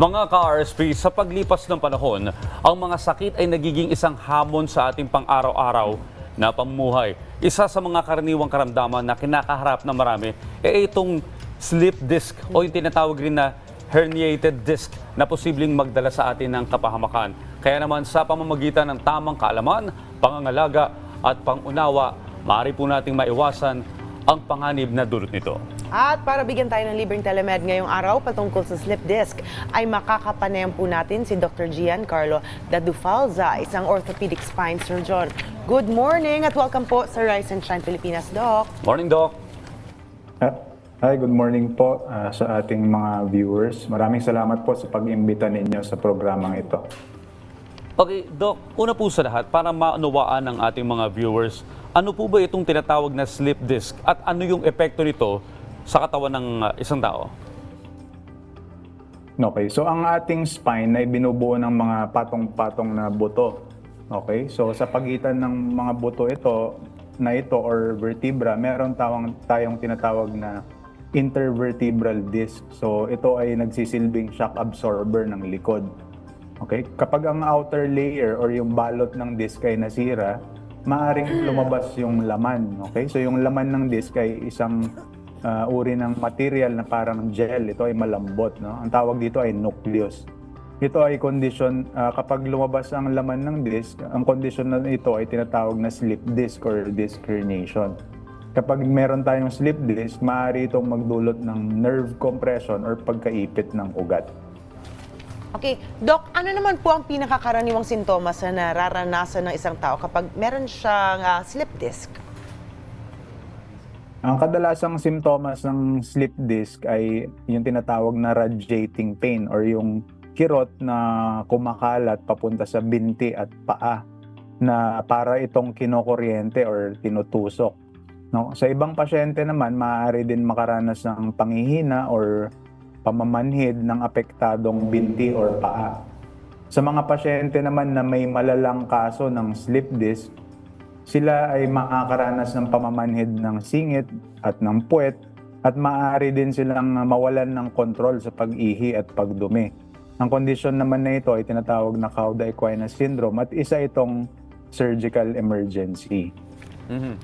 Mga ka-RSP, sa paglipas ng panahon, ang mga sakit ay nagiging isang hamon sa ating pang-araw-araw na pamumuhay. Isa sa mga karaniwang karamdaman na kinakaharap ng marami ay itong slip disc o yung tinatawag rin na herniated disc na posibleng magdala sa atin ng kapahamakan. Kaya naman sa pamamagitan ng tamang kaalaman, pangangalaga at pangunawa, maaari po nating maiwasan ang panganib na dulot nito. At para bigyan tayo ng libreng telemed ngayong araw patungkol sa slip disc, ay makakapanayam po natin si Dr. Giancarlo Dadufalza, isang orthopedic spine surgeon. Good morning at welcome po sa Rise and Shine Pilipinas, Doc. Morning, Doc. Ah, Hi, good morning po ah, sa ating mga viewers. Maraming salamat po sa pag-imbita ninyo sa programang ito. Okay, Doc, una po sa lahat, para maunawaan ng ating mga viewers, ano po ba itong tinatawag na slip disc at ano yung epekto nito sa katawan ng uh, isang tao? Okay, so ang ating spine ay binubuo ng mga patong-patong na buto. Okay, so sa pagitan ng mga buto ito, na ito or vertebra, meron tawang, tayong tinatawag na intervertebral disc. So ito ay nagsisilbing shock absorber ng likod. Okay? Kapag ang outer layer or yung balot ng disc ay nasira, maaring lumabas yung laman. Okay? So yung laman ng disc ay isang ah, uri ng material na parang gel. Ito ay malambot. No? Ang tawag dito ay nucleus. Ito ay condition, ah, kapag lumabas ang laman ng disc, ang condition na ito ay tinatawag na slip disc or disc herniation. Kapag meron tayong slip disc, maaari itong magdulot ng nerve compression or pagkaipit ng ugat. Okay, Doc, ano naman po ang pinakakaraniwang sintomas na nararanasan ng isang tao kapag meron siyang ah, slip disc? Ang kadalasang simptomas ng slip disc ay yung tinatawag na radiating pain or yung kirot na kumakalat papunta sa binti at paa na para itong kinokuryente or tinutusok. No? Sa ibang pasyente naman, maaari din makaranas ng panghihina or pamamanhid ng apektadong binti or paa. Sa mga pasyente naman na may malalang kaso ng slip disc, sila ay makakaranas ng pamamanhid ng singit at ng puwet at maaari din silang mawalan ng kontrol sa pag-ihi at pagdumi. Ang kondisyon naman na ito ay tinatawag na Cauda equina syndrome at isa itong surgical emergency. Mhm.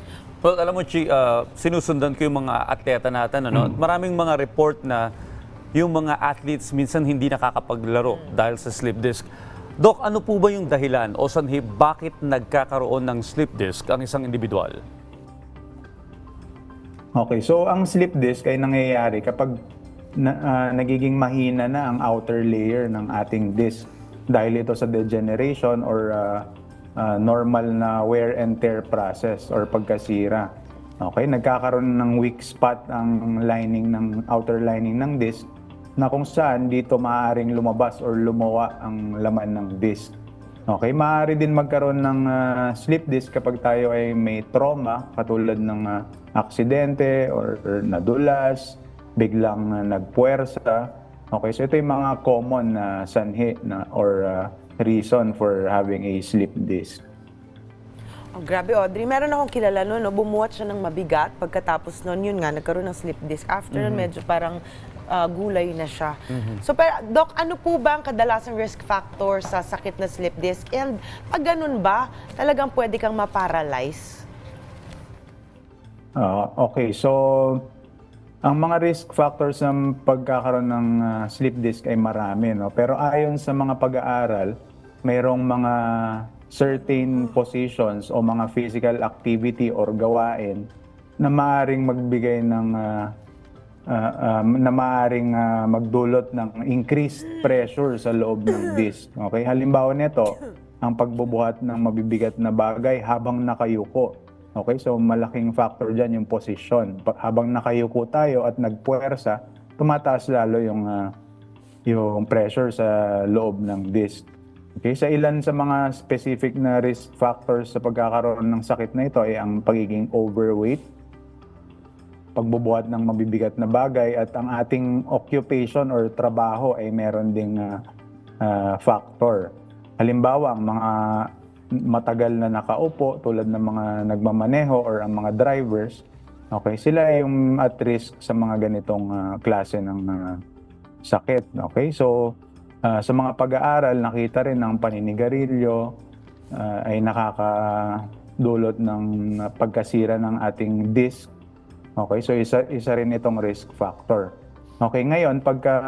Well, alam mo, Chi, uh, sinusundan ko yung mga atleta natin. Ano? At Maraming mga report na yung mga athletes minsan hindi nakakapaglaro dahil sa slip disc. Doc, ano po ba yung dahilan o sanhi bakit nagkakaroon ng slip disc ang isang individual? Okay, so ang slip disc ay nangyayari kapag na, ah, nagiging mahina na ang outer layer ng ating disc dahil ito sa degeneration or ah, ah, normal na wear and tear process or pagkasira. Okay, nagkakaroon ng weak spot ang lining ng outer lining ng disc na kung saan dito maaaring lumabas or lumawa ang laman ng disc. Okay, maaari din magkaroon ng ah, slip disc kapag tayo ay may trauma katulad ng ah, aksidente or, or nadulas, biglang ah, nagpuwersa. Okay, so ito yung mga common na sanhi na or ah, reason for having a slip disc. Oh, grabe, Audrey. Meron akong kilala noon, no? bumuhat siya ng mabigat. Pagkatapos noon, yun nga, nagkaroon ng slip disc. After nun, medyo parang ah, gulay na siya. So, pero, Doc, ano po ba ang kadalasang risk factor sa sakit na slip disc? And pag ganun ba, talagang pwede kang ma-paralyze? Ah, okay, so ang mga risk factors ng pagkakaroon ng ah, slip disc ay marami, no? Pero ayon sa mga pag-aaral, mayroong mga certain positions o mga physical activity or gawain na maaring magbigay ng ah, ah, um, na maaring ah, magdulot ng increased pressure sa loob ng disc. Okay? Halimbawa nito, ang pagbubuhat ng mabibigat na bagay habang nakayuko. Okay? So malaking factor diyan yung posisyon. Pa- Habang nakayuko tayo at nagpuwersa, tumataas lalo yung ah, yung pressure sa loob ng disc. Okay, sa ilan sa mga specific na risk factors sa pagkakaroon ng sakit na ito ay ang pagiging overweight, pagbubuhat ng mabibigat na bagay at ang ating occupation or trabaho ay meron ding ah, ah, factor. Halimbawa, ang mga matagal na nakaupo tulad ng mga nagmamaneho or ang mga drivers, okay, sila ay yung at risk sa mga ganitong ah, klase ng ah, sakit. Okay, so Ah, sa mga pag-aaral, nakita rin ng paninigarilyo ah, ay nakakadulot ng pagkasira ng ating disc. Okay, so isa, isa rin itong risk factor. Okay, ngayon, pagka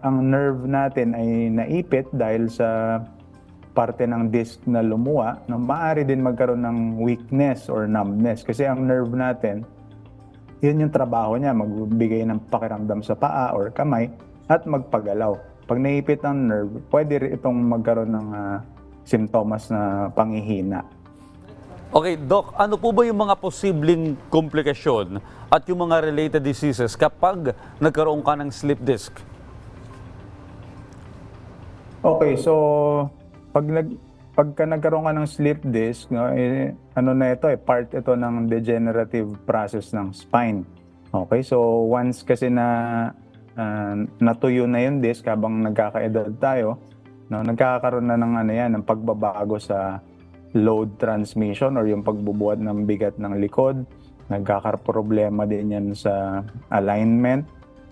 ang nerve natin ay naipit dahil sa parte ng disc na lumuwa, no, maaari din magkaroon ng weakness or numbness. Kasi ang nerve natin, yun yung trabaho niya, magbigay ng pakiramdam sa paa or kamay at magpagalaw. Pag naipit ang nerve, pwede rin itong magkaroon ng ah, simptomas na panghihina. Okay, Doc, ano po ba yung mga posibleng komplikasyon at yung mga related diseases kapag nagkaroon ka ng slip disc? Okay, so pag nag pagka nagkaroon ka ng slip disc, no, eh, ano na ito, eh, part ito ng degenerative process ng spine. Okay, so once kasi na ah, natuyo na yung disc habang nagkakaedad tayo, no, nagkakaroon na ng ano yan, ng pagbabago sa load transmission or yung pagbubuhat ng bigat ng likod. Nagkakaroon problema din yan sa alignment.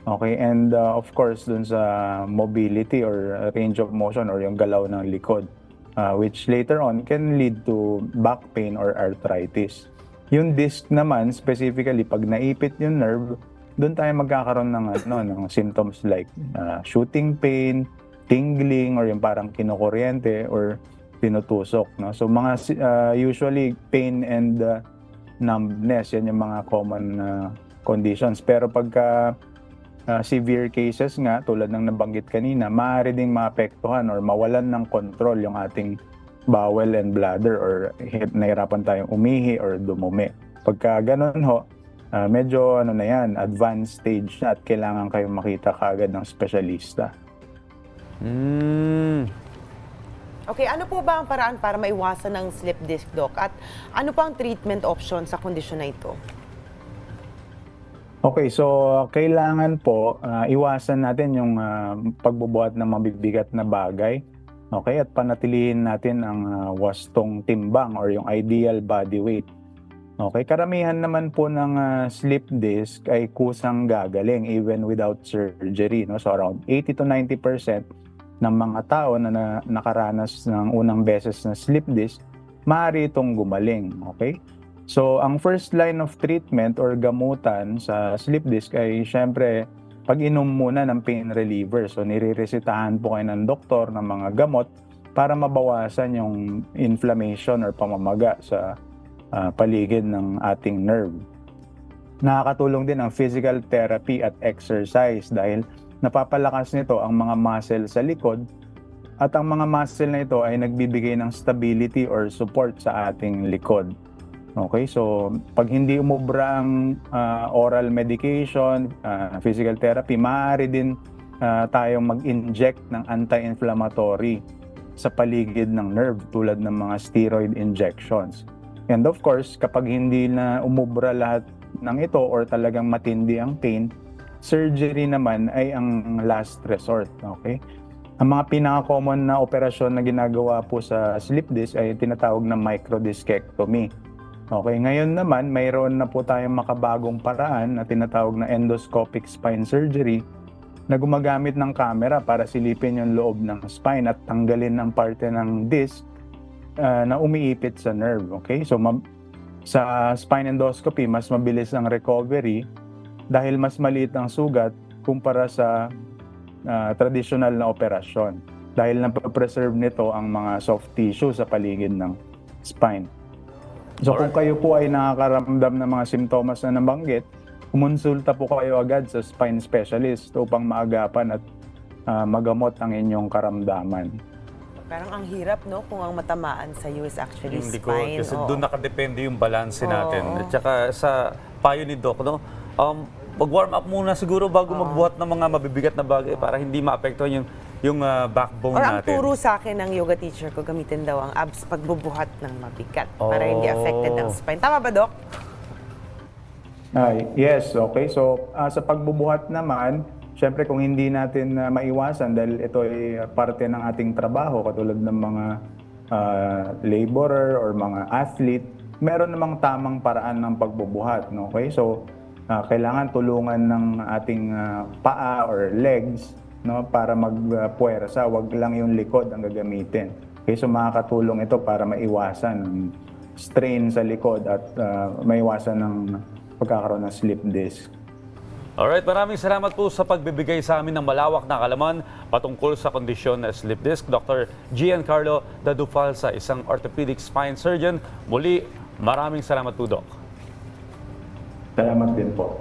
Okay, and uh, of course dun sa mobility or range of motion or yung galaw ng likod, uh, which later on can lead to back pain or arthritis. Yung disc naman, specifically, pag naipit yung nerve, doon tayo magkakaroon ng, ano, ng symptoms like uh, shooting pain, tingling, or yung parang kinukuryente or tinutusok. No? So mga uh, usually pain and uh, numbness, yan yung mga common uh, conditions. Pero pagka uh, severe cases nga, tulad ng nabanggit kanina, maaari ding maapektuhan or mawalan ng control yung ating bowel and bladder or hi- nahirapan tayong umihi or dumumi. Pagka ganun ho, ah, medyo ano na yan, advanced stage na at kailangan kayong makita kaagad ng specialista. Hmm. Okay, ano po ba ang paraan para maiwasan ng slip disc, Doc? At ano pa ang treatment option sa kondisyon na ito? Okay, so uh, kailangan po ah, iwasan natin yung ah, pagbubuhat ng mabibigat na bagay. Okay, at panatilihin natin ang ah, wastong timbang or yung ideal body weight. Okay, karamihan naman po ng ah, slip disc ay kusang gagaling even without surgery, no? So around 80 to 90% ng mga tao na, na nakaranas ng unang beses na slip disc, maaari itong gumaling, okay? So, ang first line of treatment or gamutan sa slip disc ay syempre pag-inom muna ng pain reliever. So, niriresitahan po kayo ng doktor ng mga gamot para mabawasan yung inflammation or pamamaga sa ah, paligid ng ating nerve. Nakakatulong din ang physical therapy at exercise dahil napapalakas nito ang mga muscle sa likod at ang mga muscle na ito ay nagbibigay ng stability or support sa ating likod. Okay, so pag hindi umubra ang ah, oral medication, ah, physical therapy, maaari din ah, tayong mag-inject ng anti-inflammatory sa paligid ng nerve tulad ng mga steroid injections. And of course, kapag hindi na umubra lahat ng ito or talagang matindi ang pain, surgery naman ay ang last resort. Okay? Ang mga pinaka-common na operasyon na ginagawa po sa slip disc ay tinatawag na microdiscectomy. Okay, ngayon naman mayroon na po tayong makabagong paraan na tinatawag na endoscopic spine surgery na gumagamit ng camera para silipin yung loob ng spine at tanggalin ang parte ng disc ah, na umiipit sa nerve. Okay, so ma- sa spine endoscopy, mas mabilis ang recovery dahil mas maliit ang sugat kumpara sa ah, traditional na operasyon. Dahil napapreserve nito ang mga soft tissue sa paligid ng spine. So kung kayo po ay nakakaramdam ng mga simptomas na nabanggit, kumonsulta po kayo agad sa spine specialist upang maagapan at ah, magamot ang inyong karamdaman. Parang ang hirap, no? Kung ang matamaan sa iyo is actually likod. spine. Kasi oo. doon nakadepende yung balanse natin. At saka sa payo ni Doc, no? Um, mag-warm up muna siguro bago magbuhat ng mga mabibigat na bagay para hindi maapektuhan yung, yung ah, backbone Or ang natin. turo sa akin ng yoga teacher ko, gamitin daw ang abs pagbubuhat ng mabigat para hindi affected ng Oh. spine. Tama ba, Doc? Ay, yes, okay. So ah, sa pagbubuhat naman, syempre kung hindi natin ah, maiwasan dahil ito ay parte ng ating trabaho katulad ng mga ah, laborer or mga athlete, meron namang tamang paraan ng pagbubuhat, no? Okay? So ah, kailangan tulungan ng ating ah, paa or legs no, para magpuwersa, wag lang yung likod ang gagamitin. Okay, so makakatulong ito para maiwasan ang strain sa likod at ah, maiwasan ng pagkakaroon ng slip disc. Alright, maraming salamat po sa pagbibigay sa amin ng malawak na kalaman patungkol sa kondisyon na slip disc. Dr. Giancarlo Dadufalsa, isang orthopedic spine surgeon. Muli, maraming salamat po, Doc. Salamat din po.